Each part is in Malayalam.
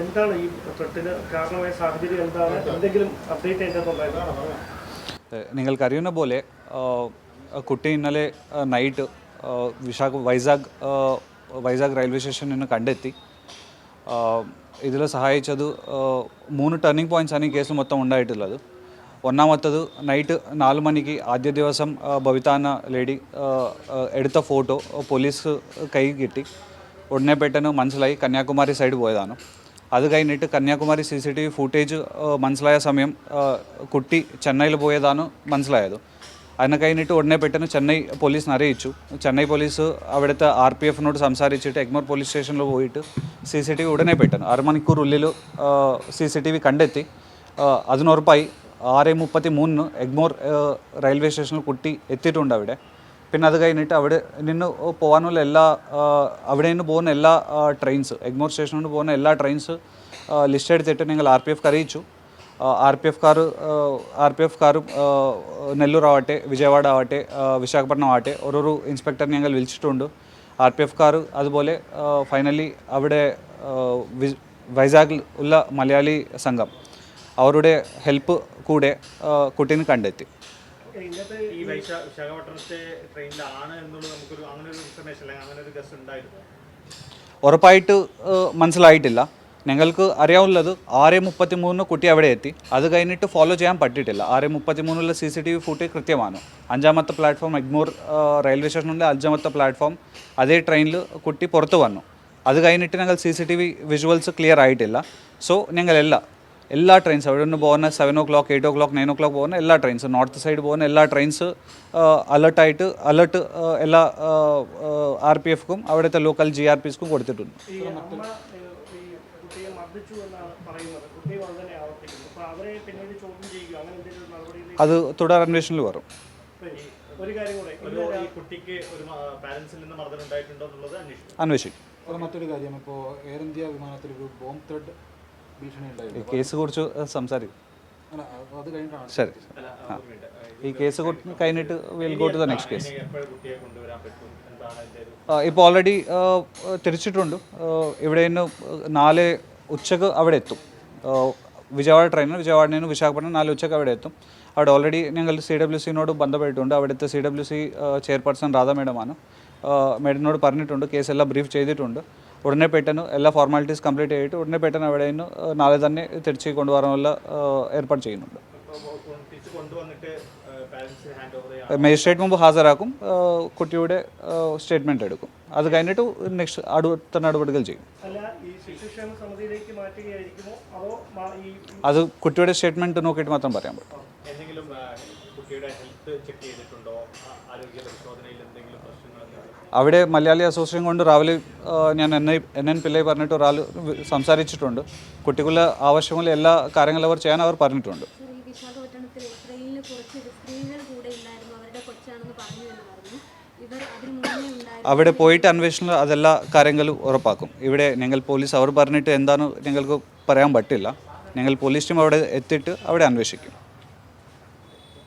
എന്താണ് ഈ തൊട്ടിന് കാരണമായ സാഹചര്യം എന്താണ്? എന്തെങ്കിലും അപ്ഡേറ്റ് ഏഹ് നിങ്ങൾക്കറിയുന്ന പോലെ കുട്ടി ഇന്നലെ നൈറ്റ് വിശാഖ വൈസാഗ് വൈസാഗ് റെയിൽവേ സ്റ്റേഷനിൽ നിന്ന് കണ്ടെത്തി. ഇതിൽ സഹായിച്ചത് മൂന്ന് ടേണിംഗ് പോയിന്റ്സ് ആണ് ഈ കേസ് മൊത്തം ഉണ്ടായിട്ടുള്ളത്. ഒന്നാമത്തത് നൈറ്റ് നാല് മണിക്ക് ആദ്യ ദിവസം എന്ന ലേഡി എടുത്ത ഫോട്ടോ പോലീസ് കൈ കിട്ടി. ഉടനെ പെട്ടെന്ന് മനസ്സിലായി കന്യാകുമാരി സൈഡ് പോയതാണ്. അത് കഴിഞ്ഞിട്ട് Kanyakumari C C T V footage മനസ്സിലായ സമയം കുട്ടി ചെന്നൈയിൽ പോയതാണ് മനസ്സിലായത്. അതിനെ കഴിഞ്ഞിട്ട് ഉടനെ പെട്ടെന്ന് ചെന്നൈ പോലീസിനെ അറിയിച്ചു ചെന്നൈ പോലീസ് അവിടുത്തെ ആർ പി എഫിനോട് സംസാരിച്ചിട്ട് എഗ്മോർ പോലീസ് സ്റ്റേഷനിൽ പോയിട്ട് സി സി ടി വി ഉടനെ പെട്ടെന്ന് അരമണിക്കൂറുള്ളിൽ സി സി ടി വി കണ്ടെത്തി. അതിനുറപ്പായി ആറ് മുപ്പത്തി മൂന്നിന് എഗ്മോർ റെയിൽവേ സ്റ്റേഷനിൽ കുട്ടി എത്തിയിട്ടുണ്ട് അവിടെ. പിന്നെ അത് കഴിഞ്ഞിട്ട് അവിടെ നിന്ന് പോകാനുള്ള എല്ലാ അവിടെ നിന്ന് പോകുന്ന എല്ലാ ട്രെയിൻസ് എഗ്മോർ സ്റ്റേഷനിൽ നിന്ന് പോകുന്ന എല്ലാ ട്രെയിൻസ് ലിസ്റ്റ് എടുത്തിട്ട് നിങ്ങൾ ആർ പി എഫ് അറിയിച്ചു ആർ പി എഫ് കാർ ആർ പി എഫ് കാറും നെല്ലൂർ ആവട്ടെ വിജയവാഡ ആവട്ടെ വിശാഖപട്ടണം ആവട്ടെ ഓരോരോ ഇൻസ്പെക്ടർ ഞങ്ങൾ വിളിച്ചിട്ടുണ്ട്. ആർ പി എഫ് കാർ അതുപോലെ ഫൈനലി അവിടെ വൈസാഗിൽ ഉള്ള മലയാളി സംഘം അവരുടെ ഹെൽപ്പ് കൂടെ കുട്ടീനെ കണ്ടെത്തി. ഇന്നത്തെ ഈ വൈശാ വിശാഖപട്ടണത്തെ ട്രെയിനിലാണ് എന്നുള്ളത് നമുക്കൊരു അങ്ങനെ ഒരു ഇൻഫർമേഷൻ അല്ലെങ്കിൽ അങ്ങനെ ഒരു ഗസ് ഉണ്ടായിരുന്നു. ഉറപ്പായിട്ട് മനസ്സിലായിട്ടില്ല. ഞങ്ങൾക്ക് അറിയാവുന്നത് ആറ് മുപ്പത്തി മൂന്നിന് കുട്ടി അവിടെ എത്തി. അത് കഴിഞ്ഞിട്ട് ഫോളോ ചെയ്യാൻ പറ്റിയിട്ടില്ല. ആറ് മുപ്പത്തി മൂന്നിലെ C C T V footage കൃത്യമാണ്. അഞ്ചാമത്തെ പ്ലാറ്റ്ഫോം എഗ്മൂർ റെയിൽവേ സ്റ്റേഷനിലെ അഞ്ചാമത്തെ പ്ലാറ്റ്ഫോം അതേ ട്രെയിനിൽ കുട്ടി പുറത്ത് വന്നു. അത് കഴിഞ്ഞിട്ട് ഞങ്ങൾ C C T V visuals clear ആയിട്ടില്ല. സോ ഞങ്ങൾ എല്ലാ ട്രെയിൻസ് അവിടെ നിന്ന് പോകുന്ന seven o'clock eight o'clock nine o'clock പോകുന്ന എല്ലാ ട്രെയിൻസ് നോർത്ത് സൈഡ് പോകുന്ന എല്ലാ ട്രെയിൻസ് അലർട്ടായിട്ട് അലർട്ട് എല്ലാ ആർ പി എഫ്ക്കും അവിടുത്തെ ലോക്കൽ ജി ആർ കൊടുത്തിട്ടുണ്ട്. അങ്ങനെ എന്തെങ്കിലും നടപടിയിൽ അത് തുടർ അന്വേഷണത്തിൽ വരും. ഒരു കാര്യം കൂടെ ഈ കുട്ടിക്ക് ഒരു പാരന്റ്സിൽ നിന്ന് മർദ്ദനം ഉണ്ടായിട്ടുണ്ടോ എന്നുള്ളത് അന്വേഷിക്കും. മറ്റൊരു കാര്യം ഇപ്പോൾ എയർ ഇന്ത്യ വിമാനത്തിൽ ഒരു ബോംബ് ത്രെഡ് ഈ ഉണ്ടായിരുന്നു കേസ് കുറിച്ച് സംസാരിക്കും അല്ല, അത് കഴിഞ്ഞിട്ടാണ് ശരി. അല്ല ആ. ഒരു മിനിറ്റ്. ഈ കേസ് കൊ- കഴിഞ്ഞിട്ട് will go to the next case എപ്പോഴും കുട്ടിയെ കൊണ്ടുവരാൻ പറ്റും എന്താണ് അതിന്റെ ഒരു ഇപ്പോൾ ഓൾറെഡി തിരിച്ചിട്ടുണ്ട്. ആ, ഇവിടെ നിന്ന് നാല് ഉച്ചയ്ക്ക് അവിടെ എത്തും. ആ, വിജയവാഡ ട്രെയിനിൽ വിജയവാഡയിൽ നിന്ന് വിശാഖപട്ടണം നാല് ഉച്ചയ്ക്ക് അവിടെ എത്തും. അവിടെ ഓൾറെഡി ഞങ്ങൾ സി ഡബ്ല്യു സിനോട് ബന്ധപ്പെട്ടിട്ടുണ്ട്. അവിടുത്തെ C W C chairperson Radha മേഡമാണ്. മേഡത്തിനോട് പറഞ്ഞിട്ടുണ്ട്. കേസ് എല്ലാം ബ്രീഫ് ചെയ്തിട്ടുണ്ട്. ഉടനെ പെട്ടെന്ന് എല്ലാ ഫോർമാലിറ്റീസ് കംപ്ലീറ്റ് ചെയ്തിട്ട് ഉടനെ പെട്ടെന്ന് അവിടെ നിന്ന് നാളെ തന്നെ തിരിച്ച് കൊണ്ടുവരാനുള്ള ഏർപ്പാട് ചെയ്യുന്നുണ്ട്. മജിസ്ട്രേറ്റ് മുമ്പ് ഹാജരാക്കും കുട്ടിയുടെ സ്റ്റേറ്റ്മെന്റ് എടുക്കും. അത് കഴിഞ്ഞിട്ട് നെക്സ്റ്റ് അടുത്ത നടപടികൾ ചെയ്യും. അതോ കുട്ടിയുടെ സ്റ്റേറ്റ്മെന്റ് നോക്കിയിട്ട് മാത്രം പറയാൻ പറ്റും. കുട്ടിയുടെ ഹെൽത്ത് ചെക്ക് ചെയ്തിട്ടുണ്ടോ? ആ, ആരോഗ്യ പരിശോധനയിൽ എന്തെങ്കിലും പ്രശ്നങ്ങൾ അവിടെ മലയാളി അസോസിയേഷൻ കൊണ്ട് രാവിലെ ഞാൻ എൻ ഐ എൻ എൻ പിള്ളയെ പറഞ്ഞിട്ട് ഒരാൾ സംസാരിച്ചിട്ടുണ്ട്. കുട്ടികളുടെ ആവശ്യമുള്ള എല്ലാ കാര്യങ്ങളും അവർ ചെയ്യാൻ അവർ പറഞ്ഞിട്ടുണ്ട്. അവിടെ പോയിട്ട് അന്വേഷണം അതെല്ലാ കാര്യങ്ങളും ഉറപ്പാക്കും. ഇവിടെ ഞങ്ങൾ പോലീസ് അവർ പറഞ്ഞിട്ട് എന്താണെന്ന് ഞങ്ങൾക്ക് പറയാൻ പറ്റില്ല. ഞങ്ങൾ പോലീസ് ടീം അവിടെ എത്തിയിട്ട് അവിടെ അന്വേഷിക്കും.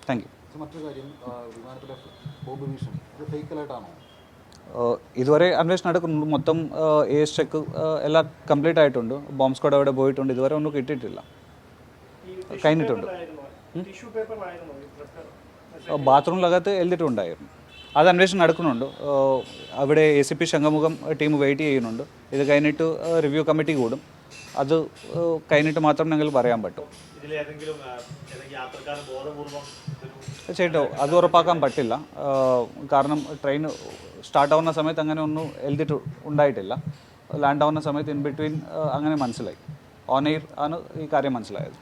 താങ്ക് യു ഇത് മറ്റൊരു കാര്യം ആ, വിമാനത്തിലെ ബോംബ് ഭീഷണി അത് ഫേക്ക് അലേർട്ടാണോ ഏഹ് ഇതുവരെ അന്വേഷണം നടക്കുന്നുണ്ട്. മൊത്തം എ എസ് ചെക്ക് എല്ലാം കംപ്ലീറ്റ് ആയിട്ടുണ്ട്. ബോംബ് സ്ക്വാഡ് അവിടെ പോയിട്ടുണ്ട്. ഇതുവരെ ഒന്നും കിട്ടിയിട്ടില്ല. കഴിഞ്ഞിട്ടുണ്ട്. ബാത്റൂമിലകത്ത് എഴുതിയിട്ടുണ്ടായിരുന്നു. അത് അന്വേഷണം നടക്കുന്നുണ്ട്. അവിടെ A C P Shanghumukham team wait ചെയ്യുന്നുണ്ട്. ഇത് കഴിഞ്ഞിട്ട് റിവ്യൂ കമ്മിറ്റി കൂടും. അത് കഴിഞ്ഞിട്ട് മാത്രം ഞങ്ങൾ പറയാൻ പറ്റും. തീർച്ചയായിട്ടും അത് ഉറപ്പാക്കാൻ പറ്റില്ല. കാരണം ട്രെയിൻ സ്റ്റാർട്ട് ആവുന്ന സമയത്ത് അങ്ങനെ ഒന്നും എഴുതിയിട്ട് ഉണ്ടായിട്ടില്ല. ലാൻഡ് ആവുന്ന സമയത്ത് ഇൻ ബിറ്റ്വീൻ അങ്ങനെ മനസ്സിലായി. ഓൺ എയർ ആണ് ഈ കാര്യം മനസ്സിലായത്.